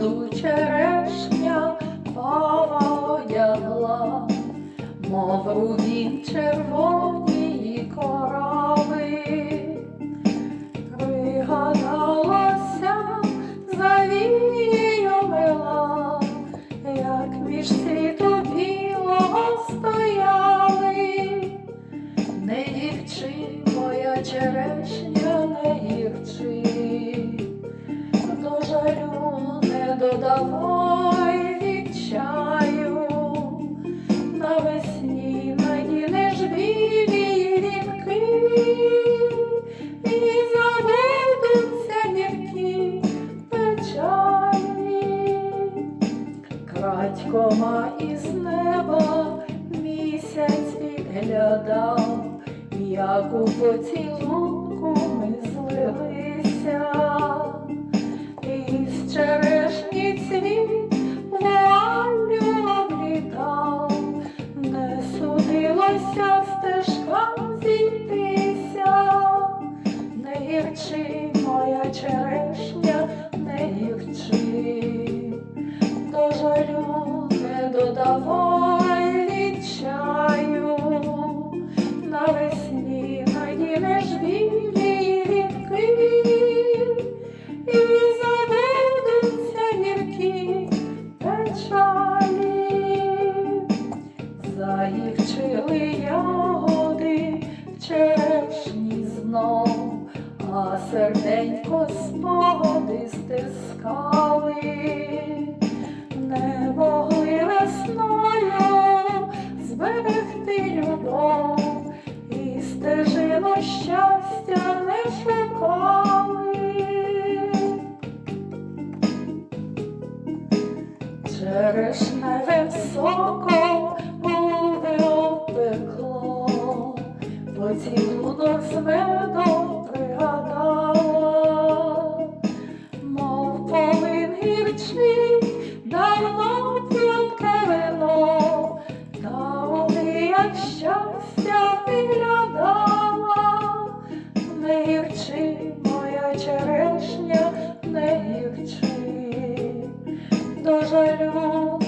Розу черешня пава мов рубін червоні корави, пригадалася завією мила, як між світу білого стояли, не їхчи, моя черешня, не гірчи. Додавай від чаю, навесні надінеш білі вінки, і забудуться гіркі печалі. Крадькома із неба місяць підглядав, як у поцілунку ми злилися, судилося стежкам зійтися, заївчили ягоди в черешні знов, а серденько спогади стискали не могли весною зберегти любов і стежину щастя не шукали. Черешневе високо Поцілунок свято пригадав, мов полин гірчний, давно п'янке та вони, як щастя виглядала, не гірчи моя черешня, не гірчи. До жалю.